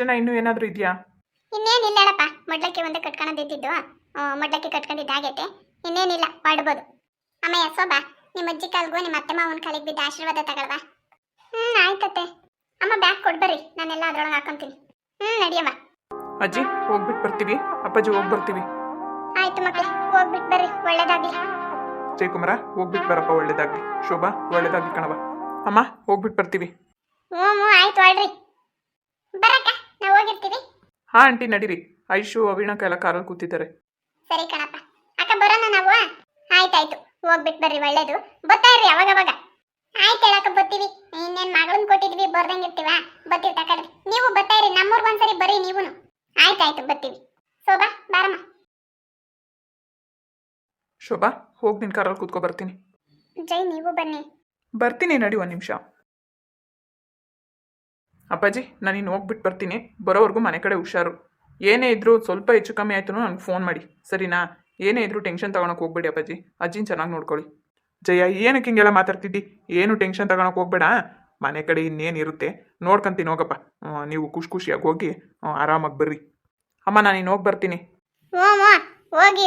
ಇಷ್ಟನ ಇನ್ನೂ ಏನಾದರೂ ಇದೆಯಾ? ಇನ್ನೇನಿಲ್ಲ ಹೇಳಪ್ಪ ಮೊಡ್ಲಕ್ಕೆ ಒಂದು ಕಟ್ಕೊಳದಿದ್ದು ಮೊಡ್ಲಕ್ಕೆ ಕಟ್ಕೊಂಡಿದ್ದಾಗೈತೆ ಇನ್ನೇನಿಲ್ಲ ಮಾಡ್ಬೋದು. ಅಮ್ಮಯ್ಯ ಸೋಬಾ ನಿಮ್ಮ ಅಜ್ಜಿ ಕಾಲ್ಗೂ ನಿಮ್ಮ ಅತ್ತೆ ಮಾವನ ಕಾಲಿಗೆ ಬಿದ್ದ ಆಶೀರ್ವಾದ ತಗೊಳ್ವಾ. ಹ್ಮ್ ಆಯ್ತತ್ತೆ ಅಮ್ಮ ಬ್ಯಾಗ್ ಕೊಡ್ಬರ್ರಿ. ನಾನೆಲ್ಲ ಅದ್ರೊಳಗೆ ಹಾಕೊಂತೀನಿ. ಹ್ಮ್ ನಡಿಯಮ್ಮ. ಅಜ್ಜಿ ಹೋಗ್ಬಿಟ್ಟು ಬರ್ತೀವಿ. ಅಪ್ಪಾಜಿ ಹೋಗಿ ಬರ್ತೀವಿ. ಆಯ್ತು ಮಕ್ಕಳೇ ಹೋಗ್ಬಿಟ್ಟು ಬರ್ರಿ. ಒಳ್ಳೇದಾಗ್ಲಿ. ಜಯಕುಮಾರ ಹೋಗ್ಬಿಟ್ಟು ಬರಪ್ಪ ಒಳ್ಳೇದಾಗ್ಲಿ. ಶೋಭಾ ಒಳ್ಳೇದಾಗ್ಲಿ ಕಣವ ಅಮ್ಮ ಹೋಗ್ಬಿಟ್ಟು ಬರ್ತೀವಿ. ಹ್ಞೂ ಹ್ಞೂ ಆಯ್ತು ಹೊಳ್ರಿ ಹಾ ಆಂಟಿ ನಡೀರಿ. ಐಶು ಅವಿಣಕ ಎಲ್ಲ ಕಾರಲ್ಲಿ ಕೂತಿದ್ದಾರೆ. ಸರಿ ಕಣಪ್ಪ. ಅಕ್ಕ ಬರೋಣ ನಾವು ಆಯ್ತಾಯ್ತು. ಹೋಗ್ಬಿಟ್ಟು ಬರ್ರಿ ಒಳ್ಳೇದು. ಬರ್ತಾ ಇರ್ರಿ ಅವಾಗ ಅವಾಗ. ಆಯ್ತು ಹೇಳಕ್ಕ ಬರ್ತೀವಿ. ಇನ್ನೇನು ಮಗಳನ್ನ ಕೊಟ್ಟಿದ್ವಿ ಬರ್ದಂಗೆ ಇರ್ತೀವ? ಬರ್ತೀವಿ ತಕಡ್ರಿ ನೀವು ಬರ್ತಾ ಇರಿ ನಮ್ಮೂರ್ಗೆ ಒಂದ್ಸರಿ ಬರ್ರಿ ನೀವು ಆಯ್ತಾಯ್ತು ಬರ್ತೀವಿ. ಶೋಭಾ ಬಾರಮ್ಮ. ಶೋಭಾ ಹೋಗಿ ನಿನ್ ಕಾರಲ್ಲಿ ಕೂತ್ಕೊ ಬರ್ತೀನಿ. ಜೈ ನೀವು ಬನ್ನಿ. ಬರ್ತೀನಿ ನಡಿ ಒಂದ್ ನಿಮಿಷ. ಅಪ್ಪಾಜಿ ನಾನು ಇನ್ನು ಹೋಗ್ಬಿಟ್ಟು ಬರ್ತೀನಿ. ಬರೋವರೆಗೂ ಮನೆ ಕಡೆ ಹುಷಾರು. ಏನೇ ಇದ್ರೂ ಸ್ವಲ್ಪ ಹೆಚ್ಚು ಕಮ್ಮಿ ಆಯ್ತು ನನಗೆ ಫೋನ್ ಮಾಡಿ. ಸರಿನಾ? ಏನೇ ಇದ್ರೂ ಟೆನ್ಷನ್ ತಗೊಳಕ್ಕೆ ಹೋಗ್ಬೇಡಿ ಅಪ್ಪಾಜಿ. ಅಜ್ಜಿನ ಚೆನ್ನಾಗಿ ನೋಡ್ಕೊಳ್ಳಿ. ಜಯ ಏನಕ್ಕೆ ಹಿಂಗೆಲ್ಲ ಮಾತಾಡ್ತಿದ್ದಿ? ಏನು ಟೆನ್ಷನ್ ತಗೊಳಕ್ಕೆ ಹೋಗ್ಬೇಡ? ಮನೆ ಕಡೆ ಇನ್ನೇನು ಇರುತ್ತೆ? ನೋಡ್ಕೊಂತೀನಿ ಹೋಗಪ್ಪ. ನೀವು ಖುಷಿ ಖುಷಿಯಾಗಿ ಹೋಗಿ ಆರಾಮಾಗಿ ಬರ್ರಿ. ಅಮ್ಮ ನಾನು ಇನ್ನು ಹೋಗಿ ಬರ್ತೀನಿ. ಹೋಗಿ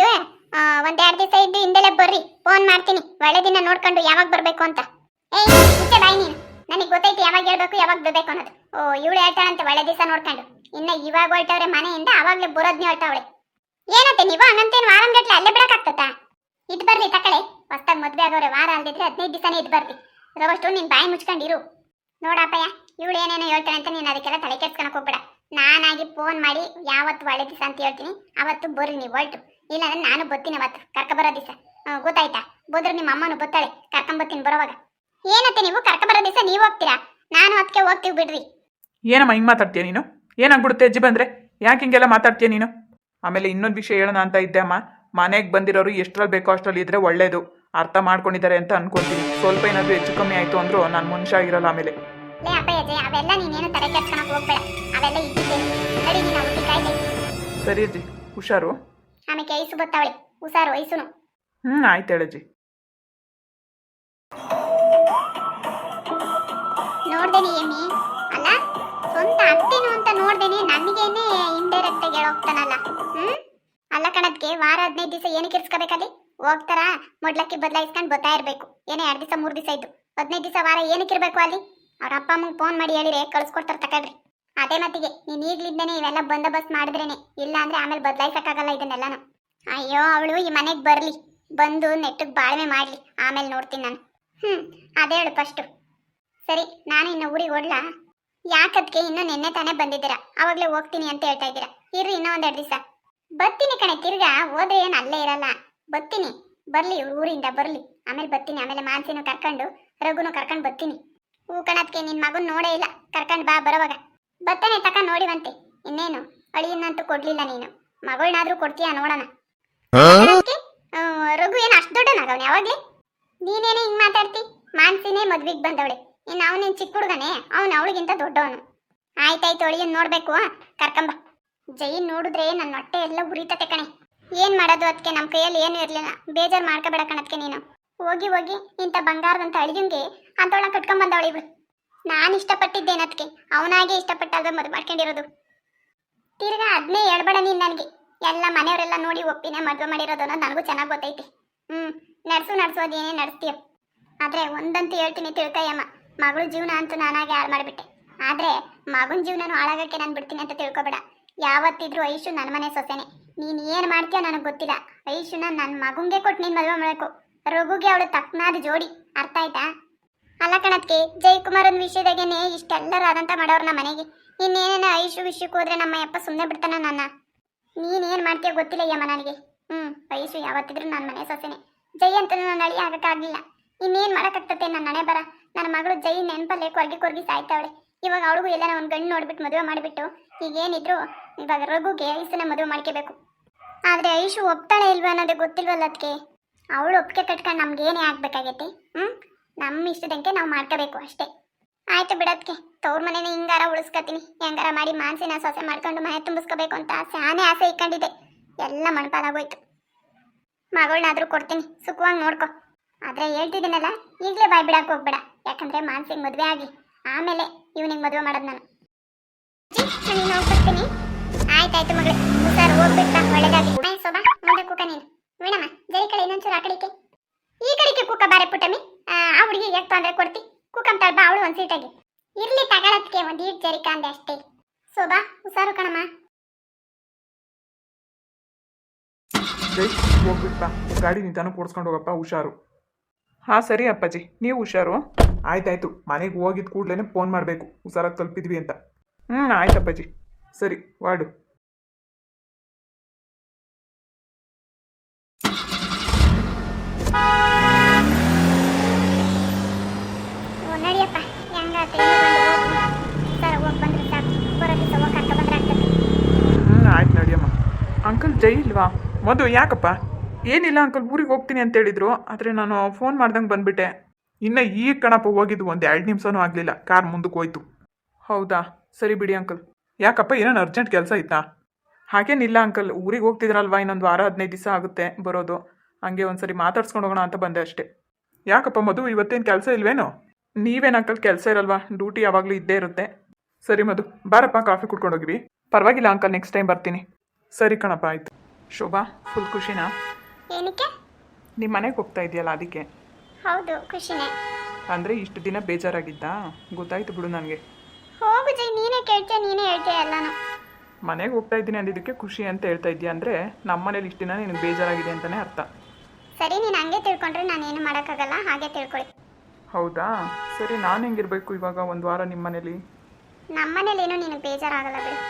ಆ, ಒಂದ್ ಎರಡ್ ದಿವಸ ಇದ್ದು ಹಿಂದೆಲೆ ಬರ್ರಿ. ಫೋನ್ ಮಾಡ್ತೀನಿ. ಒಳ್ಳೆ ದಿನ ನೋಡ್ಕೊಂಡು ಯಾವಾಗ ಬರಬೇಕು ಅಂತ. ಏಯ್ ಬಾಯಿ ನೀನು. ನನಗೆ ಗೊತ್ತೈತಿ ಯಾವಾಗ ಹೇಳ್ಬೇಕು, ಯಾವಾಗ ಬಿಡಬೇಕು ಅನ್ನೋದು. ಓ, ಇವಳು ಹೇಳ್ತಾಳಂತೆ ಒಳ್ಳೆ ದಿವಸ ನೋಡ್ಕೊಂಡು. ಇನ್ನ ಇವಾಗ ಹೊರಟವ್ರೆ ಮನೆಯಿಂದ ಆವಾಗಲೇ ಬರೋದ್ನೇ ಹೊರಟವಳೆ ನೀವು? ಹಂಗಂತೇನು ವಾರಂ ಗಟ್ಲೆ ಅಲ್ಲೇ ಬಿಡಕ್ಕಾಗ್ತತಾ ಇದ್ ಬರ್ರಿ ತಕಳೆ. ಹೊಸ್ದಾಗ್ ಮದ್ವೆ ಆಗೋರೆ, ವಾರ ಅಲ್ದಿದ್ರೆ ಹದಿನೈದು ದಿವಸನೇ ಇದ್ ಬರ್ರಿ ರವಷ್ಟು, ನಿನ್ ಬಾಯಿ ಮುಚ್ಕೊಂಡಿರು. ನೋಡಪ್ಪಯ್ಯ, ಇವಳು ಏನೇನೋ ಹೇಳ್ತಾಳೆ ಅಂತ ನೀನು ಅದಕ್ಕೆಲ್ಲ ತಲೆ ಕೆಡ್ಸ್ಕೊಳಕ್ ಹೋಗ್ಬೇಡ. ನಾನಾಗಿ ಫೋನ್ ಮಾಡಿ ಯಾವತ್ತು ಒಳ್ಳೆ ದಿವಸ ಅಂತ ಹೇಳ್ತೀನಿ. ಅವತ್ತು ಬರ್ರಿ ನೀವು ಹೊರಟು. ಇಲ್ಲಾಂದ್ರೆ ನಾನು ಬರ್ತೀನಿ ಅವತ್ತು ಕರ್ಕ ಬರೋ ದಿವಸ ಗೊತ್ತಾಯ್ತಾ? ಬೋದ್ರೆ ನಿಮ್ಮ ಅಮ್ಮನು ಬರ್ತಾಳೆ, ಕರ್ಕೊಂಬರ್ತೀನಿ ಬರೋವಾಗ. ಏನತ್ತೆ ನೀವು? ಕರ್ಕ ಬರೋ ದಿವಸ ನೀವು ಹೋಗ್ತೀರಾ? ನಾನು ಅದಕ್ಕೆ ಹೋಗ್ತೀವಿ ಬಿಡ್ರಿ. ಏನಮ್ಮ ಹಿಂಗೆ ಮಾತಾಡ್ತೀಯ ನೀನು? ಏನಾಗ್ಬಿಡುತ್ತೆ ಅಜ್ಜಿ ಬಂದರೆ? ಯಾಕೆ ಹಿಂಗೆಲ್ಲ ಮಾತಾಡ್ತೀಯ ನೀನು? ಆಮೇಲೆ ಇನ್ನೊಂದು ವಿಷಯ ಹೇಳೋಣ ಅಂತ ಇದ್ದೆ ಅಮ್ಮ. ಮನೆಗೆ ಬಂದಿರೋರು ಎಷ್ಟರಲ್ಲಿ ಬೇಕೋ ಅಷ್ಟರಲ್ಲಿ ಇದ್ರೆ ಒಳ್ಳೇದು. ಅರ್ಥ ಮಾಡ್ಕೊಂಡಿದ್ದಾರೆ ಅಂತ ಅನ್ಕೊಂತೀನಿ. ಸ್ವಲ್ಪ ಏನಾದರೂ ಹೆಚ್ಚು ಕಮ್ಮಿ ಆಯಿತು ಅಂದ್ರು ನಾನು ಮನುಷ್ಯ ಆಗಿರಲ್ಲ ಆಮೇಲೆ. ಲೇ ಅಪ್ಪಯ್ಯ ಜಯ ಅವೆಲ್ಲ ನೀನೇನು ತಲೆ ಕೆಡ್ಸ್ಕೊಳಕ್ ಹೋಗ್ಬೇಡ. ಅವೆಲ್ಲ ಇದ್ದಿದ್ದೆ. ನಡಿ ನೀನು ಅವ್ರಿಗೆ ಕಾಯ್ದೆ ಸರಿ ಅಜ್ಜಿ ಹುಷಾರು? ಆಮೇಲೆ ಐಸು ಬತ್ತಾವಳಿ. ಹುಷಾರು ಐಸುನು. ಹ್ಞೂ ಆಯ್ತು ಹೇಳಜ್ಜಿ ನೋಡ್ದೇನೆ ಅಲ್ಲ, ಸ್ವಂತ ಅತ್ತೆನು ಅಂತ ನೋಡ್ದೇನೆ, ನನಗೇನೆ ಇಂಡೈರೆಕ್ಟ್ ಆಗಿ ಹೋಗ್ತಾನಲ್ಲ ಹ್ಮ್? ಅಲ್ಲ ಕಣದ್ಗೆ ವಾರ ಹದಿನೈದು ದಿವಸ ಏನಕ್ಕೆ ಇರ್ಸ್ಕೋಬೇಕಲ್ಲಿ ಹೋಗ್ತಾರ? ಮೊಡ್ಲಕ್ಕಿ ಬದಲಾಯಿಸ್ಕೊಂಡು ಬರ್ತಾ ಇರಬೇಕು. ಏನೇ ಎರಡು ದಿವಸ, ಮೂರು ದಿವಸ ಇದ್ದು. ಹದಿನೈದು ದಿವಸ, ವಾರ ಏನಕ್ಕೆ ಇರ್ಬೇಕು ಅಲ್ಲಿ? ಅವ್ರ ಅಪ್ಪ ಅಮ್ಮಂಗೆ ಫೋನ್ ಮಾಡಿ ಹೇಳಿರೆ, ಕಳ್ಸ್ಕೊಡ್ತಾರೆ ತಕೊಳ್ರಿ. ಅದೇ ಮತ್ತಿಗೆ, ನೀನು ಈಗಲಿಂದನೇ ಇವೆಲ್ಲ ಬಂದೋಬಸ್ತ್ ಮಾಡಿದ್ರೇನೆ. ಇಲ್ಲ ಅಂದ್ರೆ ಆಮೇಲೆ ಬದಲಾಯಿಸಕ್ಕಾಗಲ್ಲ ಇದನ್ನೆಲ್ಲಾನು. ಅಯ್ಯೋ, ಅವಳು ಈ ಮನೆಗೆ ಬರಲಿ. ಬಂದು ನೆಟ್ಟಗೆ ಬಾಳ್ವೆ ಮಾಡಲಿ. ಆಮೇಲೆ ನೋಡ್ತೀನಿ ನಾನು. ಹ್ಞೂ ಅದೇ ಹೇಳು ಫಸ್ಟು ಸರಿ ನಾನು ಇನ್ನು ಊರಿಗೆ ಓಡ್ಲಾ ಯಾಕದ್ಕೆ ಇನ್ನು ನಿನ್ನೆ ತಾನೇ ಬಂದಿದ್ದೀರಾ? ಅವಾಗಲೇ ಹೋಗ್ತೀನಿ ಅಂತ ಹೇಳ್ತಾ ಇದ್ದೀರಾ? ಇರ್ರಿ ಇನ್ನೂ ಒಂದೆರಡು ದಿವಸ. ಬರ್ತೀನಿ ಕಣೆ ತಿರ್ಗಾ ಹೋದ್ರೆ ಏನು ಅಲ್ಲೇ ಇರಲ್ಲ. ಬರ್ತೀನಿ. ಬರಲಿ ಊರಿಂದ ಬರಲಿ. ಆಮೇಲೆ ಬರ್ತೀನಿ ಆಮೇಲೆ ಮಾನ್ಸಿನೂ ಕರ್ಕೊಂಡು ರಘುನು ಕರ್ಕೊಂಡು ಬರ್ತೀನಿ. ಹೂ ಕಣದ್ಕೆ ನಿನ್ ಮಗನ್ ನೋಡೇ ಇಲ್ಲ. ಕರ್ಕೊಂಡು ಬಾ ಬರೋವಾಗ. ಬರ್ತಾನೆ ತಕ ನೋಡಿವಂತೆ. ಇನ್ನೇನು? ಅಳಿಯನ್ನಂತೂ ಕೊಡ್ಲಿಲ್ಲ ನೀನು. ಮಗಳನ್ನಾದ್ರೂ ಕೊಡ್ತೀಯ ನೋಡೋಣ. ರಘು ಏನು ಅಷ್ಟು ದೊಡ್ಡನಾಗವನೆ ಯಾವಾಗಲೇ ನೀನೇನೇ ಹಿಂಗ್ ಮಾತಾಡ್ತಿ? ಮಾನ್ಸಿನೇ ಮದ್ವಿಗ್ ಬಂದವಳೆ. ಇನ್ನು ಅವನೇನ್ ಚಿಕ್ಕ ಹುಡುಗನೇ, ಅವನು ಅವಳಿಗಿಂತ ದೊಡ್ಡವನು. ಆಯ್ತಾಯ್ತು ಅವಳಿಗೆ ನೋಡ್ಬೇಕು ಕರ್ಕಂಬ. ಜೈ ನೋಡಿದ್ರೆ ನನ್ನ ಹೊಟ್ಟೆ ಎಲ್ಲ ಉರಿತತೆ ಕಣೆ. ಏನ್ ಮಾಡೋದು ಅದಕ್ಕೆ ನಮ್ಮ ಕೈಯಲ್ಲಿ ಏನು ಇರ್ಲಿಲ್ಲ. ಬೇಜಾರು ಮಾಡ್ಕೋಬೇಡ ಕಣದ್ಕೆ ನೀನು. ಹೋಗಿ ಹೋಗಿ, ಇಂಥ ಬಂಗಾರದಂತ ಅಳಿಯಂಗೆ ಅಂತವಳ ಕಟ್ಕೊಂಬಂದವಳು ಇವಳು. ನಾನು ಇಷ್ಟಪಟ್ಟಿದ್ದೇನೆ ಅದಕ್ಕೆ ಅವನಾಗೆ ಇಷ್ಟಪಟ್ಟಲ್ವ ಮದುವೆ ಮಾಡ್ಕೊಂಡಿರೋದು. ತಿರ್ಗಾ ಅದನ್ನೇ ಹೇಳ್ಬೇಡ ನೀನು ನನಗೆ. ಎಲ್ಲ ಮನೆಯವರೆಲ್ಲ ನೋಡಿ ಒಪ್ಪಿನೇ ಮದುವೆ ಮಾಡಿರೋದು ಅನ್ನೋದು ನನಗೂ ಚೆನ್ನಾಗಿ ಗೊತ್ತೈತಿ. ಹ್ಞೂ ನಡ್ಸು ನಡ್ಸೋದೇನೇ ನಡೆಸ್ತೀಯ. ಆದರೆ ಒಂದಂತೂ ಹೇಳ್ತೀನಿ ತಿಳ್ಕಯ್ಯಮ್ಮ ಮಗಳು ಜೀವನ ಅಂತೂ ನಾನಾಗೆ ಹಾಳು ಮಾಡಿಬಿಟ್ಟೆ. ಆದರೆ ಮಗನ ಜೀವನನೂ ಹಾಳಾಗೋಕ್ಕೆ ನಾನು ಬಿಡ್ತೀನಿ ಅಂತ ತಿಳ್ಕೊಬೇಡ. ಯಾವತ್ತಿದ್ರೂ ಐಶು ನನ್ನ ಮನೆ ಸೊಸೆನೆ. ನೀನು ಏನು ಮಾಡ್ತೀಯೋ ನನಗೆ ಗೊತ್ತಿಲ್ಲ. ಐಶುನ ನನ್ನ ಮಗುಂಗೆ ಕೊಟ್ಟು ನೀನು ಮದುವೆ ಮಾಡಬೇಕು. ರಘುಗೆ ಅವಳು ತಕ್ಕನಾದ ಜೋಡಿ. ಅರ್ಥ ಆಯ್ತಾ? ಅಲ್ಲ ಕಣಕ್ಕೆ ಒಂದು ವಿಷಯದಾಗೇನೆ ಇಷ್ಟೆಲ್ಲರೂ ರಾದಂತ ಮಾಡೋರು ನಮ್ಮ ಮನೆಗೆ. ಇನ್ನೇನೇನು ಐಶು ವಿಷಯಕ್ಕೆ ಹೋದ್ರೆ ನಮ್ಮ ಅಪ್ಪ ಸುಮ್ಮನೆ ಬಿಡ್ತಾನ ನನ್ನ? ನೀನೇನು ಮಾಡ್ತೀಯೋ ಗೊತ್ತಿಲ್ಲ ಯಮ್ಮ ನನಗೆ. ಹ್ಞೂ ಐಶು ಯಾವತ್ತಿದ್ರೂ ನನ್ನ ಮನೆ ಸೊಸೆನೆ. ಜೈ ಅಂತ ನನ್ನ ಅಳಿ ಆಗಕ್ಕಾಗಲಿಲ್ಲ. ಇನ್ನೇನು ಮಾಡೋಕ್ಕಾಗ್ತತೆ ನನ್ನ ಹಣೆ ಬರ ನನ್ನ ಮಗಳು ಜೈ ನೆನಪಲ್ಲೇ ಕೊರ್ಗಿ ಕೊರ್ಗಿ ಸಾಯ್ತಾವಳೆ. ಇವಾಗ ಅವಳಿಗೂ ಎಲ್ಲ ಒಂದು ಗಂಡು ನೋಡ್ಬಿಟ್ಟು ಮದುವೆ ಮಾಡಿಬಿಟ್ಟು ಈಗೇನಿದ್ರು ಇವಾಗ ರಘುಗೆ ಐಸನ್ನ ಮದುವೆ ಮಾಡ್ಕೋಬೇಕು. ಆದರೆ ಐಶು ಒಪ್ತಾಳೆ ಇಲ್ವಾ ಅನ್ನೋದೇ ಗೊತ್ತಿಲ್ವಲ್ಲ ಅದಕ್ಕೆ ಅವಳು ಒಪ್ಪಿಗೆ ಕಟ್ಕೊಂಡು ನಮ್ಗೆ ಏನೇ ಆಗ್ಬೇಕಾಗೈತಿ? ಹ್ಞೂ ನಮ್ಮ ಇಷ್ಟದಂತೆ ನಾವು ಮಾಡ್ಕೋಬೇಕು ಅಷ್ಟೇ. ಆಯ್ತು ಬಿಡೋದಕ್ಕೆ ತವ್ರ ಮನೇನ ಹಿಂಗಾರ ಉಳಿಸ್ಕೊತೀನಿ. ಹೆಂಗಾರ ಮಾಡಿ ಮಾನಸಿನ ಸೊಸೆ ಮಾಡ್ಕೊಂಡು ಮನೆ ತುಂಬಿಸ್ಕೋಬೇಕು ಅಂತ ಸ್ಯಾನೆ ಆಸೆ ಇಟ್ಕೊಂಡಿದ್ದೆ ಎಲ್ಲ ಮಣ್ಪಾಲಾಗೋಯ್ತು ಮಗಳನ್ನಾದ್ರೂ ಕೊಡ್ತೀನಿ. ಸುಖವಾಗಿ ನೋಡ್ಕೊ. ಆದ್ರೆ ಹೇಳ್ತಿದ್ದೀನಲ್ಲ, ಈಗಲೇ ಬಾಯ್ ಬಿಡಕ್ಕೆ ಹೋಗ್ಬೇಡ. ಯಾಕಂದ್ರೆ ಮಾನ್ಸಿಗೆ ಮದುವೆ ಆಗಿ. ಆಮೇಲೆ ಇವನಿಗೆ ಮದುವೆ ಮಾಡೋದು ನಾನು. ನಾನು ಹೋಗ್ಬಿಡ್ತೀನಿ ಆಯ್ತಾಯ್ತು ಮಗಳೇ ಸರ್ ಹೋಗ್ಬಿಟ್ಟ ಒಳ್ಳೇದಾಗಿ ಆಯ್ ಸೋಬಾ ಮುಂದೆ ಕೂಕ ನೀನು. ವೀಣಮ್ಮ ಜೈ ಕಡೆ ಇನ್ನೊಂಚೂರು ಆ ಈ ಕಡೆಗೆ ಕೂಕ ಬಾರೆ ಪುಟಮಿ ಆ ಹುಡುಗಿ ಯಾಕೆ ತೊಂದರೆ ಕೊಡ್ತಿ? ಕೂಕಂತಾಳ ಬಾ, ಅವಳು ಒಂದು ಸೀಟಾಗಿ ಇರ್ಲಿ ತಗೊಳತ್ಗೆ ಒಂದು ಈಟ್ ಜರಿಕ ಅಂದೆ ಅಷ್ಟೇ. ಸೋಬಾ ಹುಷಾರು ಕಣಮ್ಮ. ಹೋಗ್ಬಿಟ್ಟು ಗಾಡಿ ನಿಂತಾನು ಕೊಡ್ಸ್ಕೊಂಡು ಹೋಗಪ್ಪ, ಹುಷಾರು. ಹಾಂ ಸರಿ ಅಪ್ಪಾಜಿ. ನೀವು ಹುಷಾರು? ಆಯ್ತಾಯ್ತು. ಮನೆಗೆ ಹೋಗಿದ ಕೂಡಲೇ ಫೋನ್ ಮಾಡಬೇಕು. ಹುಷಾರಾಗಿ ತಲುಪಿದ್ವಿ ಅಂತ. ಹ್ಞೂ ಆಯ್ತಪ್ಪಾಜಿ ಸರಿ ವಾಡು. ಓ, ನಡಿಯಪ್ಪ. ಹೆಂಗಾತ ಸರ್ ಆಗ್ತದೆ ಹ್ಞೂ ಆಯ್ತು ನಡಿಯಮ್ಮ. ಅಂಕಲ್ ಜೈ ಇಲ್ವಾ? ಮದುವೆ ಯಾಕಪ್ಪ? ಏನಿಲ್ಲ ಅಂಕಲ್ ಊರಿಗೆ ಹೋಗ್ತೀನಿ ಅಂತ ಹೇಳಿದ್ರು, ಆದರೆ ನಾನು ಫೋನ್ ಮಾಡ್ದಂಗೆ ಬಂದ್ಬಿಟ್ಟೆ. ಇನ್ನ ಈಗ ಕಣಪ್ಪ ಹೋಗಿದ್ದು ಒಂದು ಎರಡು ನಿಮಿಷನೂ ಆಗಲಿಲ್ಲ, ಕಾರ್ ಮುಂದಕ್ಕೆ ಹೋಯ್ತು. ಹೌದಾ? ಸರಿ ಬಿಡಿ ಅಂಕಲ್ ಯಾಕಪ್ಪ ಏನೇನು ಅರ್ಜೆಂಟ್ ಕೆಲಸ ಇತ್ತಾ? ಹಾಗೇನಿಲ್ಲ ಅಂಕಲ್ ಊರಿಗೆ ಹೋಗ್ತಿದ್ರಲ್ವಾ ಇನ್ನೊಂದು ವಾರ ಹದಿನೈದು ದಿವಸ ಆಗುತ್ತೆ ಬರೋದು. ಹಂಗೆ ಒಂದ್ಸರಿ ಮಾತಾಡ್ಸ್ಕೊಂಡು ಹೋಗೋಣ ಅಂತ ಬಂದೆ ಅಷ್ಟೇ. ಯಾಕಪ್ಪ ಮಧು, ಇವತ್ತೇನು ಕೆಲಸ ಇಲ್ವೇನೋ? ನೀವೇನು ಅಂಕಲ್ ಕೆಲಸ ಇರಲ್ವಾ? ಡ್ಯೂಟಿ ಯಾವಾಗಲೂ ಇದ್ದೇ ಇರುತ್ತೆ. ಸರಿ ಮಧು, ಬಾರಪ್ಪ ಕಾಫಿ ಕುಡ್ಕೊಂಡು ಹೋಗಿವಿ. ಪರವಾಗಿಲ್ಲ ಅಂಕಲ್ ನೆಕ್ಸ್ಟ್ ಟೈಮ್ ಬರ್ತೀನಿ. ಸರಿ ಕಣಪ್ಪ, ಆಯ್ತು. ಶೋಭಾ ಫುಲ್ ಖುಷಿನಾ? ಏನಕ್ಕೆ? ನಿಮ್ಮ ಮನೆಗೆ ಹೋಗ್ತಾ ಇದೆಯಲ್ಲ ಅದಕ್ಕೆ. ಹೌದು ಖುಷಿನೇ. ಅಂದರೆ ಇಷ್ಟು ದಿನ ಬೇಜಾರಾಗಿದ್ದ? ಗೊತ್ತಾಯ್ತು ಬಿಡು ನನಗೆ. ಹೋಗು ಜೈ ನೀನೇ ಕೇಳ್ತೀಯ ನೀನೇ ಹೇಳ್ತೀಯ ಎಲ್ಲಾನು. ಮನೆಗೆ ಹೋಗ್ತಾ ಇದ್ದೀನಿ ಅಂದಿದ್ದಕ್ಕೆ ಖುಷಿ ಅಂತ ಹೇಳ್ತಾ ಇದೆಯಾ ಅಂದರೆ ನಮ್ಮ ಮನೇಲಿ ಇಷ್ಟು ದಿನ ನಿನಗೆ ಬೇಜಾರಾಗಿದೆ ಅಂತಲೇ ಅರ್ಥ. ಸರಿ ನೀನು ಹಂಗೆ ತಿಳ್ಕೊಂಡ್ರೆ ನಾನು ಏನು ಮಾಡೋಕ್ಕಾಗಲ್ಲ ಹಾಗೆ ತಿಳ್ಕೊಳ್ಳಿ. ಹೌದಾ? ಸರಿ ನಾನು ಹೆಂಗಿರಬೇಕು ಇವಾಗ ಒಂದು ವಾರ ನಿಮ್ಮ ಮನೇಲಿ ನಮ್ಮ ಮನೇಲೇನು ನಿನಗೆ ಬೇಜಾರಾಗಲ್ಲ ಬಿಡು.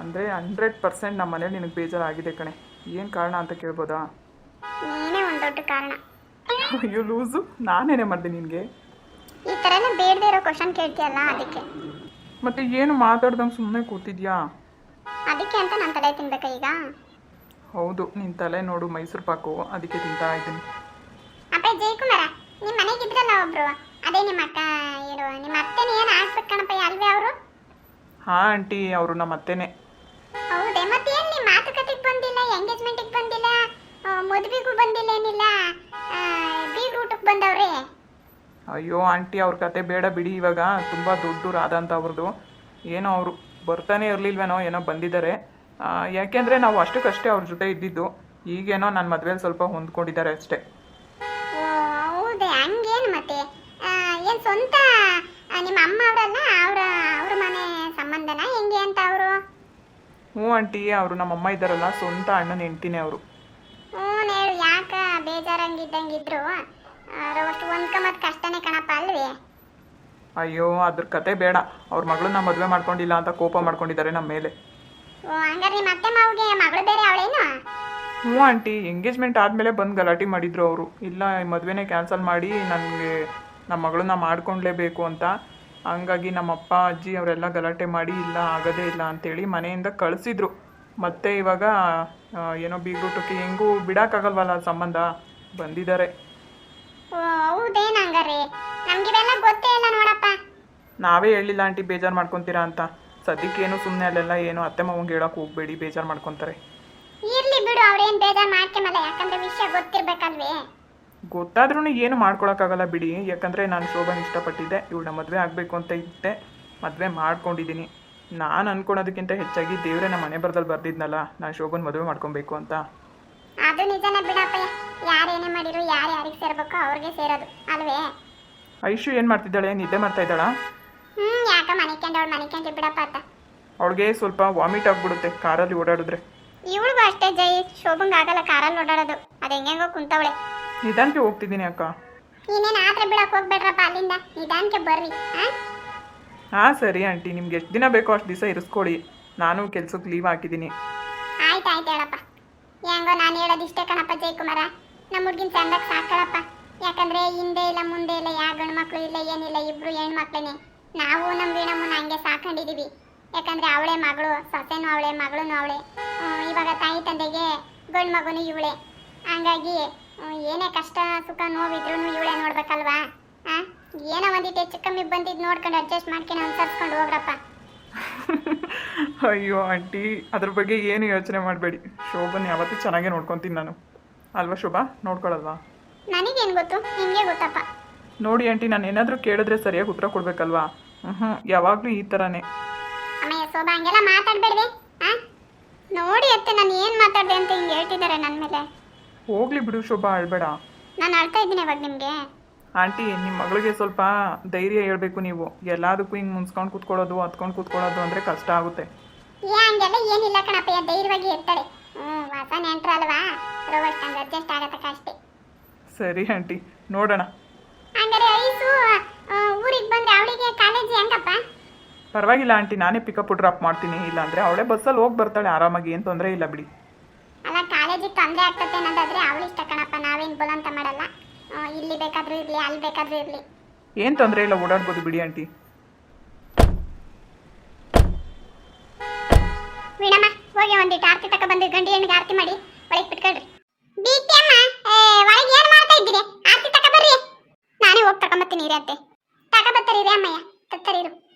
ಅಂದರೆ ಹಂಡ್ರೆಡ್ ಪರ್ಸೆಂಟ್ ನಮ್ಮ ಮನೇಲಿ ನಿನಗೆ ಬೇಜಾರಾಗಿದೆ ಕಣೆ. ಏನು ಕಾರಣ ಅಂತ ಕೇಳ್ಬೋದಾ? ನೀನೇ ಒಂದು ದೊಡ್ಡ ಕಾರಣ. ಅಯ್ಯೋ ಲೂಸು ನಾನೇನೇ ಮಾಡಿದೆ ನಿನಗೆ? ಈ ಥರನೇ ಬೇಡದೇ ಇರೋ ಕ್ವಶನ್ ಕೇಳ್ತೀಯಲ್ಲ ಅದಕ್ಕೆ. ಮತ್ತೆ ಏನು ಮಾತಾಡ್ದಂಗೆ ಸುಮ್ಮನೆ ಕೂತಿದ್ಯಾ? ಅದಕ್ಕೆ ಅಂತ ನಾನು ತಲೆ ತಿನ್ಬೇಕಾ ಈಗ? ಹೌದು ನಿನ್ನ ತಲೆ ನೋಡು ಮೈಸೂರು ಪಾಕು ಅದಕ್ಕೆ ತಿಂತಾ ಇದ್ದೀನಿ. ಅಪ್ಪ ಜಯಕುಮಾರ ನಿಮ್ಮ ಮನೆಗಿದ್ರಲ್ಲ ಒಬ್ರು? ಅದೇ ನಿಮ್ಮ ಅಕ್ಕ ಇರೋ ನಿಮ್ಮ ಅತ್ತೆನೇ ಏನು ಆಗ್ಬೇಕು ಕಣಪ್ಪ ಅಲ್ವೇ ಅವರು? ಹಾಂ ಆಂಟಿ ಅವರು ನಮ್ಮ ಅತ್ತೆನೇ. ಮದ್ವೆಗೂ ಬಂದಿಲ್ಲ ಏನಿಲ್ಲ ಬೀಗ್ ಊಟಕ್ಕೆ ಬಂದವ್ರೆ. ಅಯ್ಯೋ ಆಂಟಿ ಅವ್ರ ಕತೆ ಬೇಡ ಬಿಡಿ ಇವಾಗ. ತುಂಬ ದೊಡ್ಡ ರಾಧ ಅಂತ ಅವ್ರದ್ದು ಏನೋ ಅವರು ಬರ್ತಾನೆ ಇರಲಿಲ್ವೇನೋ ಏನೋ ಬಂದಿದ್ದಾರೆ. ಯಾಕೆಂದರೆ ನಾವು ಅಷ್ಟಕ್ಕಷ್ಟೇ ಅವ್ರ ಜೊತೆ ಇದ್ದಿದ್ದು. ಈಗೇನೋ ನನ್ನ ಮದುವೆಯಲ್ಲಿ ಸ್ವಲ್ಪ ಹೊಂದ್ಕೊಂಡಿದ್ದಾರೆ ಅಷ್ಟೇ. ಹೌದೇ ಹಂಗೇನು ಮತ್ತೆ? ಏನು ಸ್ವಂತ ನಿಮ್ಮ ಅಮ್ಮ ಅವರಲ್ಲ ಅವರ ಅವ್ರ ಮನೆ ಸಂಬಂಧನ? ಹೆಂಗೆ ಅಂತ ಅವರು? ಹ್ಞೂ ಆಂಟಿ ಅವರು ನಮ್ಮ ಅಮ್ಮ ಇದ್ದಾರಲ್ಲ ಸ್ವಂತ ಅಣ್ಣನ ಹೆಂಡ್ತಿನೇ ಅವರು. ಬೇಜಾರಂಗಿದ್ದಂಗಿದ್ರು. ಅಷ್ಟು ಕಷ್ಟನೇ ಕಣಪ್ಪ ಅಲ್ವೇ? ಅಯ್ಯೋ ಅದ್ರ ಕತೆ ಬೇಡ. ಅವ್ರ ಮಗಳನ್ನ ಮದುವೆ ಮಾಡ್ಕೊಂಡಿಲ್ಲ ಅಂತ ಕೋಪ ಮಾಡ್ಕೊಂಡಿದ್ದಾರೆ ನಮ್ಮ ಮೇಲೆ. ಓ ಹಂಗಾರೆ ನಿಮ್ಮ ಅತ್ತೆ ಮಾವಿಗೆ ಮಗಳು ಬೇರೆ ಅವಳೇನು? ಹ್ಞೂ ಆಂಟಿ ಎಂಗೇಜ್ಮೆಂಟ್ ಆದಮೇಲೆ ಬಂದು ಗಲಾಟೆ ಮಾಡಿದ್ರು ಅವರು. ಇಲ್ಲ ಈ ಮದುವೆನೇ ಕ್ಯಾನ್ಸಲ್ ಮಾಡಿ ನನಗೆ ನಮ್ಮ ಮಗಳನ್ನ ಮಾಡ್ಕೊಂಡ್ಲೇಬೇಕು ಅಂತ. ಹಂಗಾಗಿ ನಮ್ಮ ಅಪ್ಪ ಅಜ್ಜಿ ಅವರೆಲ್ಲ ಗಲಾಟೆ ಮಾಡಿ ಇಲ್ಲ ಆಗದೇ ಇಲ್ಲ ಅಂತೇಳಿ ಮನೆಯಿಂದ ಕಳಿಸಿದ್ರು. ಮತ್ತೆ ಇವಾಗ ಏನೋ ಏನೋ ಬೀಗ್ರೂಟಕ್ಕೆ ಹೆಂಗೂ ಬಿಡೋಕ್ಕಾಗಲ್ವಲ್ಲ ಸಂಬಂಧ? ಬಂದಿದ್ದಾರೆ. ಓ ಹೌದೇನು ಹಂಗಾರೆ? ನಮ್ಗಿವೆಲ್ಲ ಗೊತ್ತೇ ಇಲ್ಲ ನೋಡಪ್ಪ. ನಾವೇ ಹೇಳಿಲ್ಲ ಆಂಟಿ ಬೇಜಾರು ಮಾಡ್ಕೊತೀರಾ ಅಂತ. ಸದ್ಯಕ್ಕೇನು ಸುಮ್ಮನೆ ಅಲ್ಲೆಲ್ಲ ಏನು ಅತ್ತೆ ಮಾವಂಗೆ ಹೇಳೋಕೆ ಹೋಗ್ಬೇಡಿ ಬೇಜಾರು ಮಾಡ್ಕೊತಾರೆ. ಇರ್ಲಿ ಬಿಡು ಅವ್ರೇನ್ ಬೇಜಾರ್ ಮಾಡ್ಕೊಂಬಲ್ಲ ಯಾಕಂದ್ರೆ ವಿಷಯ ಗೊತ್ತಿರ್ಬೇಕಲ್ವೇ? ಗೊತ್ತಾದ್ರೂ ಏನು ಮಾಡ್ಕೊಳಕ್ಕಾಗಲ್ಲ ಬಿಡಿ ಯಾಕಂದರೆ ನಾನು ಶೋಭನ್ ಇಷ್ಟಪಟ್ಟಿದ್ದೆ. ಇವಳನ್ನ ಮದುವೆ ಆಗಬೇಕು ಅಂತ ಇದ್ದೆ ಮದುವೆ ಮಾಡ್ಕೊಂಡಿದ್ದೀನಿ. ನಾನು ಅನ್ಕೊಳೋದಕ್ಕಿಂತ ಹೆಚ್ಚಾಗಿ ದೇವ್ರೆ ನಮ್ಮ ಮನೆ ಬರ್ದಲ್ಲಿ ಬರ್ದಿದ್ನಲ್ಲ ನಾನು ಶೋಭನ್ ಮದುವೆ ಮಾಡ್ಕೊಬೇಕು ಅಂತ. ಅದು ನಿಜನೇ ಬಿಡಪ್ಪ ಯಾರೇನೇ ಮಾಡಿದ್ರು ಯಾರು ಯಾರಿಗೆ ಸೇರ್ಬೇಕು ಅವ್ರಿಗೆ ಸೇರೋದು ಅಲ್ವೇ? ಐಶು ಏನು ಮಾಡ್ತಿದ್ದಾಳೆ? ನಿದ್ದೆ ಮಾಡ್ತಾ ಇದ್ದಾಳಾ? ಹ್ಞೂ ಯಾಕ ಮನಿಕಂಡ್ ಅವ್ಳು ಮನಿಕಂಡ್ರಿ ಬಿಡಪ್ಪ ಅಂತ. ಅವಳಿಗೆ ಸ್ವಲ್ಪ ವಾಮಿಟ್ ಆಗಿಬಿಡುತ್ತೆ ಕಾರಲ್ಲಿ ಓಡಾಡಿದ್ರೆ. ಇವಳಿಗೂ ಅಷ್ಟೇ ಜೈ ಶೋಭಂಗ್ ಆಗಲ್ಲ ಕಾರಲ್ಲಿ ಓಡಾಡೋದು. ಅದು ಹೆಂಗೆಂಗೋ ಕುಂತವಳೆ. ನಿಧಾನಕ್ಕೆ ಹೋಗ್ತಿದ್ದೀನಿ ಅಕ್ಕ. ಇನ್ನೇನು ಆದ್ರೆ ಬಿಡಕ್ಕೆ ಹೋಗ್ಬೇಡ್ರಪ್ಪ ಅಲ್ಲಿಂದ. ನಿಧಾನಕ್ಕೆ ಬರ್ರಿ ಆ? ಹಾಂ ಸರಿ ಆಂಟಿ, ನಿಮ್ಗೆ ಎಷ್ಟು ದಿನ ಬೇಕೋ ಅಷ್ಟು ದಿವಸ ಇರಿಸ್ಕೊಳ್ಳಿ ನಾನು ಕೆಲ್ಸಕ್ಕೆ ಲೀವ್ ಹಾಕಿದ್ದೀನಿ. ಆಯ್ತು ಆಯ್ತು ಹೇಳಪ್ಪ. ಹೆಂಗೋ ನಾನು ಹೇಳೋದಿಷ್ಟೇ ಕಣಪ್ಪ ಜಯಕುಮಾರ. ನಮ್ಮ ಹುಡ್ಗಿನ ಚಂದಕ್ಕೆ ಸಾಕಳಪ್ಪ. ಯಾಕಂದ್ರೆ ಹಿಂದೆ ಇಲ್ಲ, ಮುಂದೆ ಇಲ್ಲ ಯಾವ ಗಂಡು ಮಕ್ಕಳು ಇಲ್ಲ, ಏನಿಲ್ಲ, ಇಬ್ರು ಹೆಣ್ಮಕ್ಳೇನೆ. ನಾವು ನಮ್ಮ ವೀಣಮ್ಮನ ಹಂಗೆ ಸಾಕೊಂಡಿದೀವಿ. ಯಾಕಂದ್ರೆ ಅವಳೆ ಮಗಳು, ಸೊಸೆನೂ ಅವಳೆ ಮಗಳೂ ಅವಳೆ. ಇವಾಗ ತಾಯಿ ತಂದೆಗೆ ಗಂಡು ಮಗನು ಇವಳೆ. ಹಂಗಾಗಿ ಏನೇ ಕಷ್ಟ, ಸುಖ ನೋವಿದ್ರು ಇವಳೆ ನೋಡ್ಬೇಕಲ್ವಾ? ಆ? ಏನೋ ಒಂದಿಟ್ಟು ಹೆಚ್ಚು ಕಮ್ಮಿ ಬಂದಿದ್ದು ನೋಡ್ಕೊಂಡು ಅಡ್ಜಸ್ಟ್ ಮಾಡ್ಕೊಂಡು ಅನ್ಸರ್ಸ್ಕೊಂಡು ಹೋಗ್ರಪ್ಪ. ಅಯ್ಯೋ ಆಂಟಿ ಅದ್ರ ಬಗ್ಗೆ ಏನು ಯೋಚನೆ ಮಾಡಬೇಡಿ. ಶೋಭನ್ ಯಾವತ್ತೂ ಚೆನ್ನಾಗೇ ನೋಡ್ಕೊತೀನಿ ನಾನು. ಅಲ್ವಾ ಶೋಭಾ? ನನಗೆ ನನಗೇನು ಗೊತ್ತು? ನಿಮಗೆ ಗೊತ್ತಪ್ಪ. ನೋಡಿ ಆಂಟಿ ನಾನು ಏನಾದರೂ ಕೇಳಿದ್ರೆ ಸರಿಯಾಗಿ ಉತ್ತರ ಕೊಡಬೇಕಲ್ವಾ? ಹ್ಞೂ ಯಾವಾಗಲೂ ಈ ಥರನೇ ಅಮ್ಮ ಶೋಭಾ ಹಂಗೆಲ್ಲ ಮಾತಾಡಬೇಡ್ರಿ ಹಾಂ ನೋಡಿ ಅತ್ತೆ ನಾನು ಏನು ಮಾತಾಡ್ದೆ ಅಂತ ಹಿಂಗೆ ಹೇಳ್ತಿದ್ದಾರೆ ನನ್ನ ಮೇಲೆ. ಹೋಗ್ಲಿ ಬಿಡು ಶೋಭಾ ಅಳ್ಬೇಡ. ನಾನು ಅಳ್ತಾ ಇದ್ದೀನಿ ಇವಾಗ ನಿಮಗೆ. ಆಂಟಿ ನಿಮ್ಮ ಮಗಳಿಗೆ ಸ್ವಲ್ಪ ಧೈರ್ಯ ಹೇಳಬೇಕು ನೀವು. ಎಲ್ಲದಕ್ಕೂ ಹಿಂಗೆ ಮುನ್ಸ್ಕೊಂಡು ಕೂತ್ಕೊಳ್ಳೋದು ಹತ್ಕೊಂಡು ಕೂತ್ಕೊಳ್ಳೋದು ಅಂದರೆ ಕಷ್ಟ ಆಗುತ್ತೆ. ಏ ಹಂಗೆಲ್ಲ ಏನಿಲ್ಲ ಕಣಪ್ಪಯ್ಯ ಧೈರ್ಯವಾಗಿ ಇರ್ತಾಳೆ ಹ್ಞೂ ಹೊಸ ನೆಂಟ್ರು ಅಲ್ವಾ? ರೋವಷ್ಟು ಹಂಗೆ ಅಡ್ಜಸ್ಟ್ ಆಗತ್ತಕ್ಕ ಅಷ್ಟೇ. ಸರಿ ಆಂಟಿ ನೋಡೋಣ. ಹಂಗಾರೆ ಐಸು ಊರಿಗೆ ಬಂದ್ರೆ ಅವಳಿಗೆ ಕಾಲೇಜ್ ಹೆಂಗಪ್ಪ? ಪರವಾಗಿಲ್ಲ ಆಂಟಿ ನಾನೇ ಪಿಕಪ್ ಡ್ರಾಪ್ ಮಾಡ್ತೀನಿ. ಇಲ್ಲಾಂದರೆ ಅವಳೇ ಬಸ್ಸಲ್ಲಿ ಹೋಗಿ ಬರ್ತಾಳೆ ಆರಾಮಾಗಿ ಏನು ತೊಂದರೆ ಇಲ್ಲ ಬಿಡಿ. ಅಲ್ಲ ಕಾಲೇಜಿಗೆ ತೊಂದರೆ ಆಗ್ತದೆ ಅನ್ನೋದಾದ್ರೆ ಅವಳು ಇಷ್ಟ ಕಣಪ್ಪ ನಾವೇನು ಬಲಂತ ಮಾಡಲ್ಲ. ಇಲ್ಲಿ ಬೇಕಾದ್ರೂ ಇರಲಿ ಅಲ್ಲಿ ಬೇಕಾದ್ರೂ ಇರಲಿ. ಏನು ತೊಂದರೆ ಇಲ್ಲ ಓಡಾಡ್ಬೋದು ಬಿಡಿ ಆಂಟಿ. ವೀಣಮ್ಮ ಹೋಗಿ ಒಂದಿಟ್ಟು ಆರತಿ ತಕ ಬಂದು ಗಂಡಿ ಹೆಣ್ಣಿಗೆ ಆರತಿ ಮಾಡಿ ಒಳಗೆ ಬಿಟ್ಕೊಳ್ರಿ. ಬೀಟಿ ಅಮ್ಮ ಒಳಗೆ ಏನು ಮಾಡ್ತಾ ಇದ್ದೀರಿ? ಆರತಿ ತಕ ಬರ್ರಿ. ನಾನೇ ಹೋಗಿ ತಕೊಂಬತ್ತೀನಿ ರೀ ಅಂತೆ ತಕ ಬತ್ತರಿ ರೀ ಅಮ್ಮಯ್ಯ. ತತ್ತರಿರು. ಜಾನು